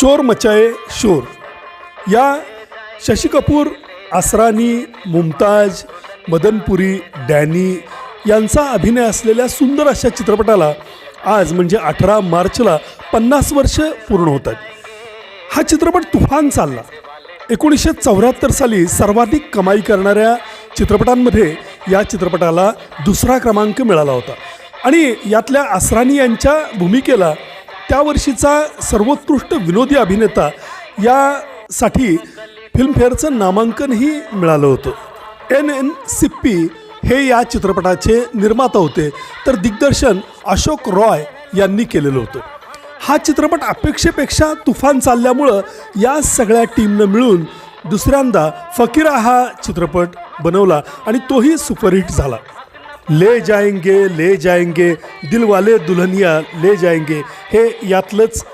चोर मचाये शोर. या शशी कपूर आसरानी मुमताज मदनपुरी डॅनी यांचा अभिनय असलेल्या सुंदर अशा चित्रपटाला आज म्हणजे अठरा मार्चला पन्नास वर्ष पूर्ण होत आहेत. हा चित्रपट तुफान चालला. एकोणीसशे चौऱ्याहत्तर साली सर्वाधिक कमाई करणाऱ्या चित्रपटांमध्ये या चित्रपटाला दुसरा क्रमांक मिळाला होता. आणि यातल्या असरानी यांच्या भूमिकेला त्या वर्षीचा सर्वोत्कृष्ट विनोदी अभिनेता यासाठी फिल्मफेअरचं नामांकनही मिळालं होतं. एन एन सिप्पी हे या चित्रपटाचे निर्माता होते तर दिग्दर्शन अशोक रॉय यांनी केलेलं होतं. हा चित्रपट अपेक्षेपेक्षा तुफान चालल्यामुळं या सगळ्या टीमनं मिळून दुसऱ्यांदा फकीरा हा चित्रपट बनवला आणि तोही सुपरहिट झाला. ले जाएंगे ले जाएंगे दिलवाले दुल्हनिया ले जाएंगे। हे यातलंच